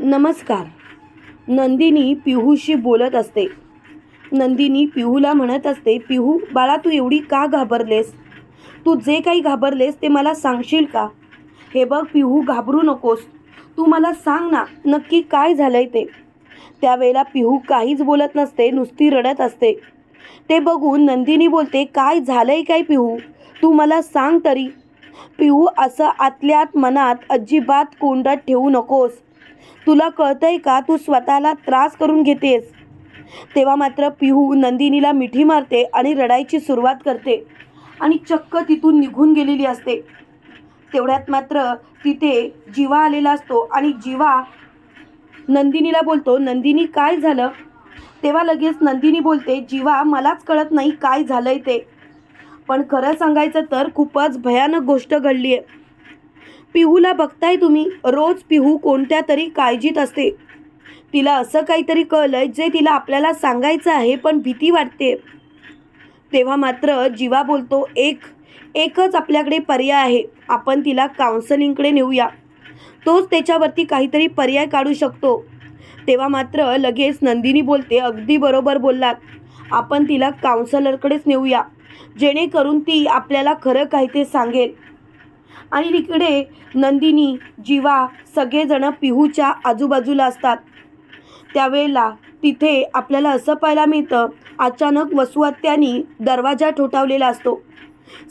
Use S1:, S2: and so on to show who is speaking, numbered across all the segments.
S1: नमस्कार. नंदिनी पिहूशी बोलत असते. नंदिनी पिहूला म्हणत असते पिहू बाळा तू एवढी का घाबरलेस? तू जे काही घाबरलेस ते मला सांगशील का? हे बघ पिहू घाबरू नकोस. तू मला सांग ना नक्की काय झालंय ते? त्यावेळेला पिहू काहीच बोलत नसते नुसती रडत असते. ते बघून नंदिनी बोलते काय झालंय काय पिहू? तू मला सांग तरी. पिहू असं आतल्यात मनात अजिबात कोंडात ठेवू नकोस. तुला कळतंय का? तू स्वतःला त्रास करून घेतेस. तेव्हा मात्र पिहू नंदिनीला मिठी मारते आणि रडायची सुरुवात करते. आणि चक्क तिथून निघून गेलेली असते. तेवढ्यात मात्र तिथे जीवा आलेला असतो आणि जीवा नंदिनीला बोलतो नंदिनी काय झालं? तेव्हा लगेच नंदिनी बोलते जीवा मलाच कळत नाही काय झालंय ते. पण खरं सांगायचं तर खूपच भयानक गोष्ट घडली आहे पिहूला बघताय तुम्ही? रोज पिहू कोणत्या तरी काळजीत असते. तिला असं काहीतरी कळलंय जे तिला आपल्याला सांगायचं आहे पण भीती वाटते. तेव्हा मात्र जीवा बोलतो एक एकच आपल्याकडे पर्याय आहे. आपण तिला काउन्सलिंगकडे नेऊया. तोच त्याच्यावरती काहीतरी पर्याय काढू शकतो. तेव्हा मात्र लगेच नंदिनी बोलते अगदी बरोबर बोललात. आपण तिला काउन्सलरकडेच नेऊया. जेणेकरून ती आपल्याला खरं काही ते सांगेल. आणि तिकडे नंदिनी जीवा सगळेजणं पिहूच्या आजूबाजूला असतात. त्यावेळेला तिथे आपल्याला असं पाहायला मिळतं अचानक वसुहत्यानी दरवाजा ठोठावलेला असतो.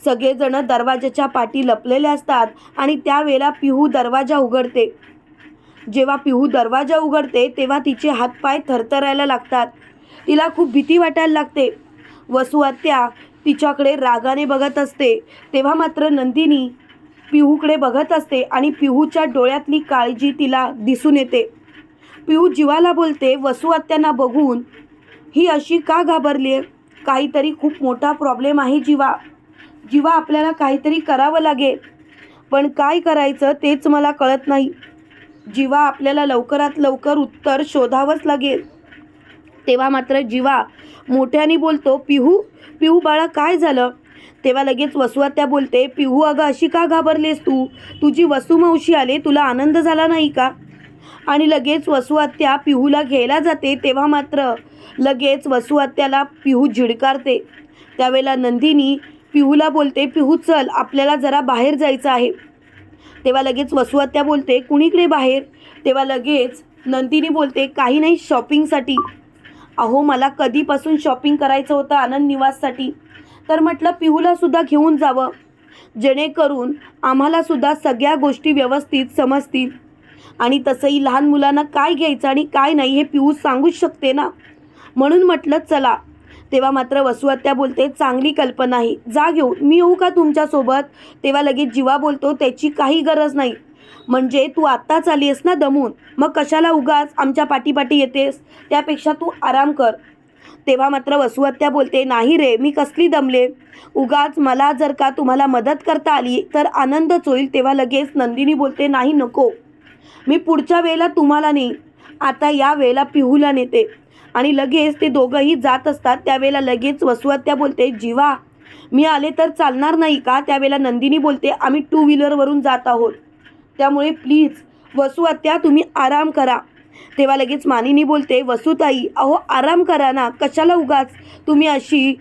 S1: सगळेजणं दरवाजाच्या पाठी लपलेले असतात आणि त्यावेळेला पिहू दरवाजा उघडते. जेव्हा पिहू दरवाजा उघडते तेव्हा तिचे हातपाय थरथरायला लागतात. तिला खूप भीती वाटायला लागते. वसुहत्या तिच्याकडे रागाने बघत असते. तेव्हा मात्र नंदिनी पिहूकडे बघत असते आणि पिहूच्या डोळ्यातली काळजी तिला दिसून येते. पिहू जीवाला बोलते वसुआत्यांना बघून. ही अशी का घाबरली आहे काहीतरी खूप मोठा प्रॉब्लेम आहे जीवा. जीवा आपल्याला काहीतरी करावं लागेल पण काय करायचं तेच मला कळत नाही. जीवा आपल्याला लवकरात लवकर उत्तर शोधावंच लागेल तेव्हा मात्र जीवा मोठ्याने बोलतो पिहू पिहू बाळा काय झालं? तेव्हा लगेच वसुआत्या बोलते पिहू अगं अशी का घाबरलेस तू? तुझी वसुमावशी आले तुला आनंद झाला नाही का? आणि लगेच वसुआत्या पिहूला घ्यायला जाते तेव्हा मात्र लगेच वसुआत्याला पिहू झिडकारते. त्यावेळेला नंदिनी पिहूला बोलते पिहू चल आपल्याला जरा बाहेर जायचं आहे. तेव्हा लगेच वसुहत्या बोलते कुणीकडे बाहेर? तेव्हा लगेच नंदिनी बोलते काही नाही शॉपिंगसाठी. अहो मला कधीपासून शॉपिंग करायचं होतं आनंद निवाससाठी? तर म्हटलं पिहूला सुद्धा घेऊन जावं. जेणेकरून आम्हाला सुद्धा सगळ्या गोष्टी व्यवस्थित समजतील. आणि तसंही लहान मुलांना काय घ्यायचं आणि काय नाही हे पिहू सांगूच शकते ना? म्हणून म्हटलं चला. तेव्हा मात्र वसुहत्या बोलते चांगली कल्पना आहे. जा घेऊन. मी येऊ का तुमच्यासोबत? तेव्हा लगेच जीवा बोलतो त्याची काही गरज नाही. म्हणजे तू आत्ताच आली आहेस ना दमून? मग कशाला उगाच आमच्या पाठीपाठी येतेस? त्यापेक्षा तू आराम कर. तेव्हा मात्र वसुहत्या बोलते नाही रे मी कसली दमले? उगाच मला जर का तुम्हाला मदत करता आली तर आनंदच होईल. तेव्हा लगेच नंदिनी बोलते नाही नको. मी पुढच्या वेळेला तुम्हाला नाही आता या वेळेला पिहूला नेते. आणि लगेच ते दोघंही जात असतात. त्यावेळेला लगेच वसुहत्या बोलते जीवा मी आले तर चालणार नाही का? त्यावेळेला नंदिनी बोलते आम्ही टू व्हीलरवरून जात आहोत. त्यामुळे प्लीज वसुहत्या तुम्ही आराम करा. तेव्हा लगेच मानिनी बोलते वसुताई अहो आराम करा ना कशाला उगाच? तुम्ही अशी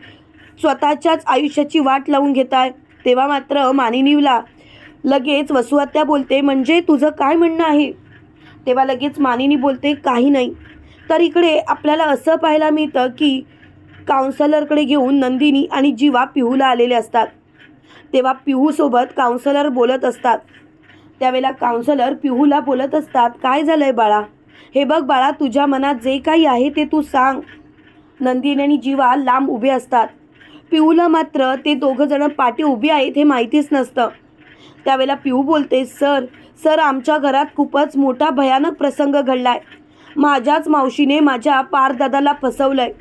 S1: स्वतःच्याच आयुष्याची वाट लावून घेताय. तेव्हा मात्र मानिनीला लगेच वसुहत्या बोलते म्हणजे तुझं काय म्हणणं आहे? तेव्हा लगेच मानिनी बोलते काही नाही. तर इकडे आपल्याला असं पाहायला मिळतं की काउन्सलरकडे घेऊन नंदिनी आणि जीवा पिहूला आलेले असतात. तेव्हा पिहूसोबत काउन्सलर बोलत असतात. त्यावेळेला काउन्सलर पिहूला बोलत असतात काय झालं आहे बाळा? हे बघ बाळा तुझ्या मनात जे काही आहे ते तू सांग. नंदिनी आणि जीवा लांब उभे असतात. पिऊला मात्र ते दोघंजणं पाठी उभी आहेत हे माहितीच नसतं. त्यावेळेला पिऊ बोलते सर सर आमच्या घरात खूपच मोठा भयानक प्रसंग घडलाय. माझ्याच मावशीने माझ्या पारदादाला फसवलंय.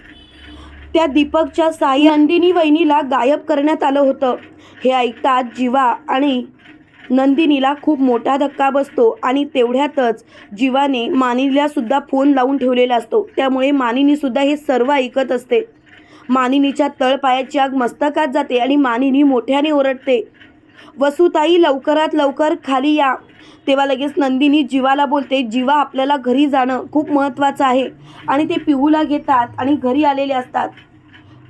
S1: त्या दीपकच्या साई नंदिनी वहिनीला गायब करण्यात आलं होतं. हे ऐकतात जीवा आणि नंदिनीला खूप मोठा धक्का बसतो आणि तेवढ्यातच जीवाने मानिनीलासुद्धा फोन लावून ठेवलेला असतो. त्यामुळे मानिनीसुद्धा हे सर्व ऐकत असते. मानिनीच्या तळपायाची आग मस्तकात जाते आणि मानिनी मोठ्याने ओरडते वसुताई लवकरात लवकर खाली या. तेव्हा लगेच नंदिनी जीवाला बोलते जीवा आपल्याला घरी जाणं खूप महत्त्वाचं आहे. आणि ते पिहूला घेतात आणि घरी आलेले असतात.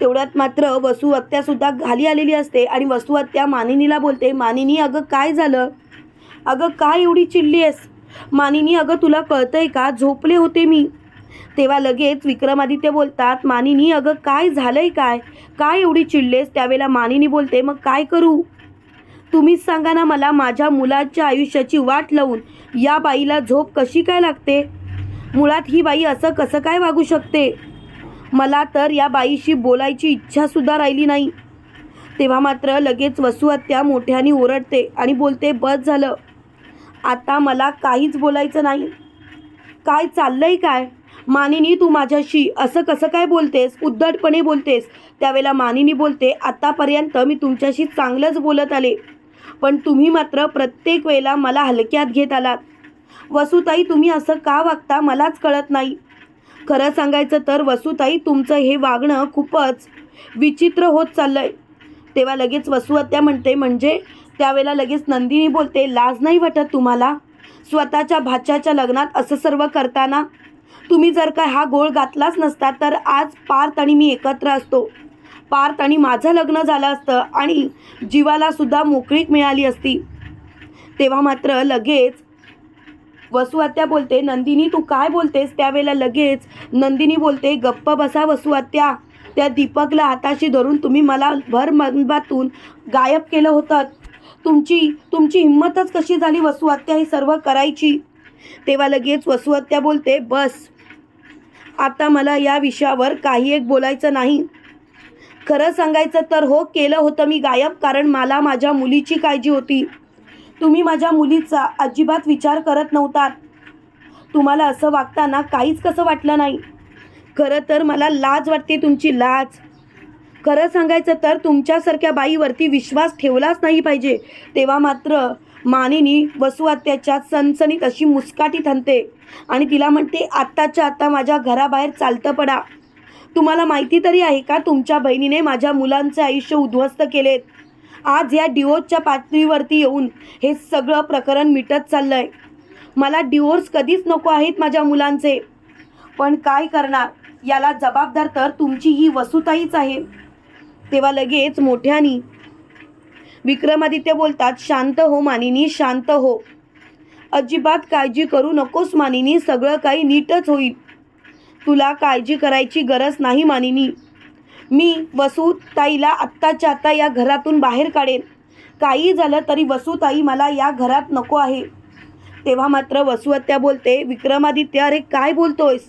S1: तेवढ्यात मात्र वसू आत्यासुद्धा घाली आलेली असते आणि वसू आत्या मानिनीला बोलते मानिनी अगं काय झालं? अगं काय एवढी चिडली आहेस? मानिनी अगं तुला कळतंय का? झोपले होते मी. तेव्हा लगेच विक्रमादित्य बोलतात मानिनी अगं काय झालंय काय? काय एवढी चिडलेस त्यावेळेला मानिनी बोलते मग काय करू? तुम्हीच सांगा ना मला माझ्या मुलाच्या आयुष्याची वाट लावून या बाईला झोप कशी काय लागते? मुळात ही बाई असं कसं काय वागू शकते? मला तर या बाईशी बोलायची इच्छासुद्धा राहिली नाही. तेव्हा मात्र लगेच वसुहत्या मोठ्याने ओरडते आणि बोलते बस झालं. आता मला काहीच बोलायचं नाही. काय चाललंय काय? मानिनी तू माझ्याशी असं कसं काय बोलतेस? उद्धटपणे बोलतेस. त्यावेळेला मानिनी बोलते आतापर्यंत मी तुमच्याशी चांगलंच बोलत आले. पण तुम्ही मात्र प्रत्येक वेळेला मला हलक्यात घेत आलात. वसुताई तुम्ही असं का वागता? मलाच कळत नाही. खरं सांगायचं तर वसुताई तुमचं हे वागणं खूपच विचित्र होत चाललंय. तेव्हा लगेच वसुहत्या म्हणते म्हणजे? त्यावेळेला लगेच नंदिनी बोलते लाज नाही वाटत तुम्हाला? स्वतःच्या भाच्याच्या लग्नात असं सर्व करताना? तुम्ही जर का हा गोळ घातलाच नसता तर आज पार्थ आणि मी एकत्र असतो. पार्थ आणि माझं लग्न झालं असतं आणि जीवालासुद्धा मोकळीक मिळाली असती. तेव्हा मात्र लगेच वसुआत्या बोलते नंदिनी तू काय बोलतेस त्यावेळेला लगेच? नंदिनी बोलते गप्प बसा वसुआत्या. त्या दीपकला हाताशी धरून तुम्ही मला भर मनबातून गायब केलं होतं. तुमची तुमची हिंमतच कशी झाली वसुहत्या हे सर्व करायची? तेव्हा लगेच वसुहत्या बोलते बस आता मला या विषयावर काही एक बोलायचं नाही. खरं सांगायचं तर हो केलं होतं मी गायब कारण मला माझ्या मुलीची काळजी होती. तुम्ही माझ्या मुलीचा अजिबात विचार करत नव्हतात. तुम्हाला असं वागताना काहीच कसं वाटलं नाही. खरं तर मला लाज वाटते तुमची लाज. खरं सांगायचं तर तुमच्यासारख्या बाईवरती विश्वास ठेवलाच नाही पाहिजे. तेव्हा मात्र मानिनी वसुआत्याच्या सणसणीत अशी मुस्काटी थांबते आणि तिला म्हणते आत्ताच्या आत्ता माझ्या घराबाहेर चालतं पडा. तुम्हाला माहिती तरी आहे का तुमच्या बहिणीने माझ्या मुलांचे आयुष्य उद्ध्वस्त केलेत? आज या डिवोर्सच्या पातळीवरती येऊन हे सगळं प्रकरण मिटत चाललं आहे मला डिवोर्स कधीच नको आहेत माझ्या मुलांचे. पण काय करणार? याला जबाबदार तर तुमची ही वसुताईच आहे. तेव्हा लगेच मोठ्यानी विक्रमादित्य बोलतात शांत हो मानिनी शांत हो. अजिबात काळजी करू नकोस मानिनी सगळं काही नीटच होईल. तुला काळजी करायची गरज नाही मानिनी. मी वसुताईला आत्ताच्या आत्ता या घरातून बाहेर काढेन. काही झालं तरी वसुताई मला या घरात नको आहे. तेव्हा मात्र वसुहत्या बोलते विक्रमादित्य अरे काय बोलतोयस?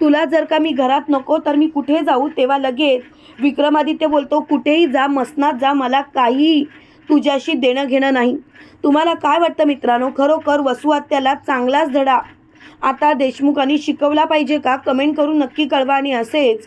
S1: तुला जर का मी घरात नको तर मी कुठे जाऊ तेव्हा लगेच. विक्रमादित्य बोलतो कुठेही जा मसनात जा मला काही तुझ्याशी देणं घेणं नाही. तुम्हाला काय वाटतं मित्रांनो? खरोखर वसुहत्याला चांगलाच धडा. आता देशमुखांनी शिकवला पाहिजे का? कमेंट करून नक्की कळवा आणि असेच